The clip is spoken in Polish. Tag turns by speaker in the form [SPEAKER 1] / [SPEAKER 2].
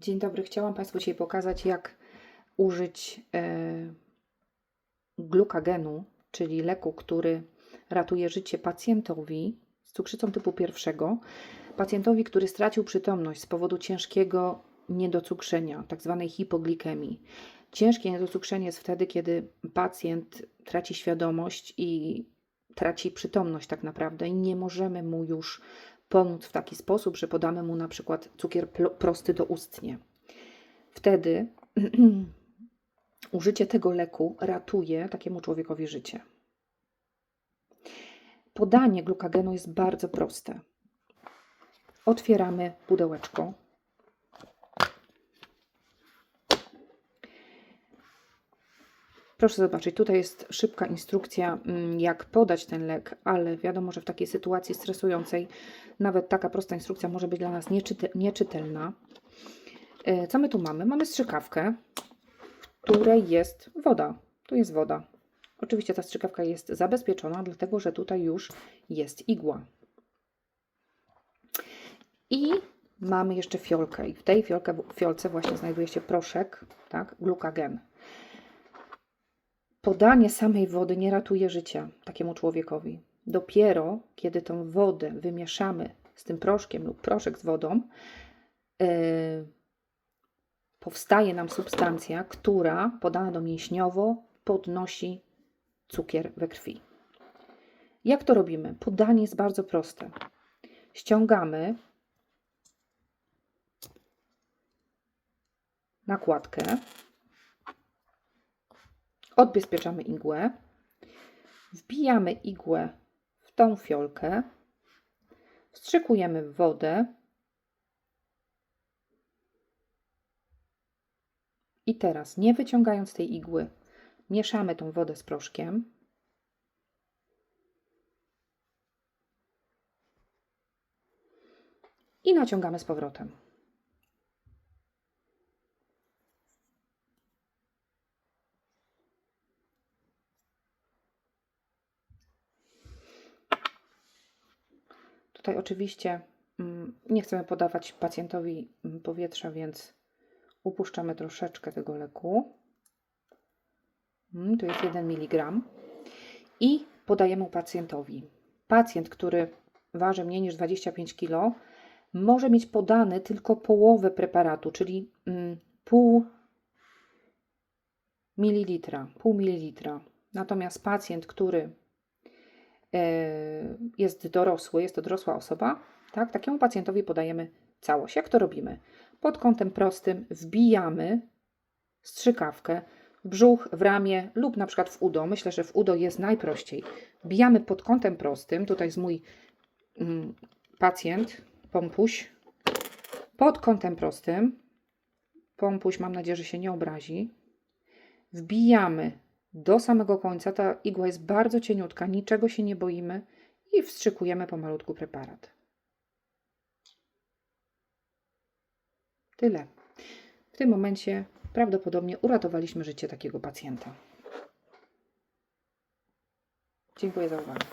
[SPEAKER 1] Dzień dobry. Chciałam Państwu dzisiaj pokazać, jak użyć e, glukagenu, czyli leku, który ratuje życie pacjentowi z cukrzycą typu pierwszego, pacjentowi, który stracił przytomność z powodu ciężkiego niedocukrzenia, tak zwanej hipoglikemii. Ciężkie niedocukrzenie jest wtedy, kiedy pacjent traci świadomość i traci przytomność tak naprawdę i nie możemy mu już pomóc w taki sposób, że podamy mu na przykład cukier prosty doustnie. Wtedy użycie tego leku ratuje takiemu człowiekowi życie. Podanie glukagenu jest bardzo proste. Otwieramy pudełeczko. Proszę zobaczyć, tutaj jest szybka instrukcja, mm, jak podać ten lek, ale wiadomo, że w takiej sytuacji stresującej nawet taka prosta instrukcja może być dla nas nieczyte, nieczytelna. E, Co my tu mamy? Mamy strzykawkę, w której jest woda. Tu jest woda. Oczywiście ta strzykawka jest zabezpieczona, dlatego że tutaj już jest igła. I mamy jeszcze fiolkę. I w tej fiolkę, fiolce właśnie znajduje się proszek, tak, glukagen. Podanie samej wody nie ratuje życia takiemu człowiekowi. Dopiero kiedy tą wodę wymieszamy z tym proszkiem lub proszek z wodą, yy, powstaje nam substancja, która podana domięśniowo podnosi cukier we krwi. Jak to robimy? Podanie jest bardzo proste. Ściągamy nakładkę, odbezpieczamy igłę, wbijamy igłę w tą fiolkę, wstrzykujemy wodę i teraz, nie wyciągając tej igły, mieszamy tą wodę z proszkiem. I naciągamy z powrotem. Tutaj oczywiście mm, nie chcemy podawać pacjentowi mm, powietrza, więc upuszczamy troszeczkę tego leku. Mm, Tu jest 1 mg. I podajemy pacjentowi. Pacjent, który waży mniej niż 25 kg, może mieć podany tylko połowę preparatu, czyli pół mililitra, pół mililitra. Natomiast pacjent, który jest dorosły, jest to dorosła osoba, tak, takiemu pacjentowi podajemy całość. Jak to robimy? Pod kątem prostym wbijamy strzykawkę w brzuch, w ramię lub na przykład w udo. Myślę, że w udo jest najprościej. Wbijamy pod kątem prostym, tutaj jest mój mm, pacjent, pompuś, pod kątem prostym, pompuś mam nadzieję, że się nie obrazi, wbijamy do samego końca, ta igła jest bardzo cieniutka, niczego się nie boimy i wstrzykujemy pomalutku preparat. Tyle. W tym momencie prawdopodobnie uratowaliśmy życie takiego pacjenta. Dziękuję za uwagę.